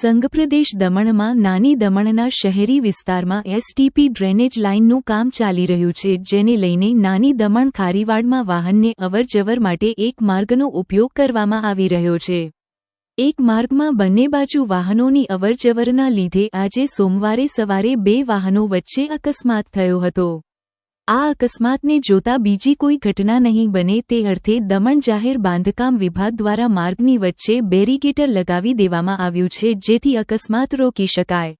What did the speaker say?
સંઘપ્રદેશ દમણમાં નાની દમણના શહેરી વિસ્તારમાં એસટીપી ડ્રેનેજ લાઇનનું કામ ચાલી રહ્યું છે, જેને લઈને નાની દમણ ખારીવાડમાં વાહનને અવરજવર માટે એક માર્ગનો ઉપયોગ કરવામાં આવી રહ્યો છે. એક માર્ગમાં બંને બાજુ વાહનોની અવરજવરના લીધે આજે સોમવારે સવારે બે વાહનો વચ્ચે અકસ્માત થયો હતો. આ અકસ્માતને જોતા બીજી કોઈ ઘટના નહીં બને તે અર્થે દમણ જાહેર બાંધકામ વિભાગ દ્વારા માર્ગની વચ્ચે બેરીગેટર લગાવી દેવામાં આવ્યું છે જેથી અકસ્માત રોકી શકાય.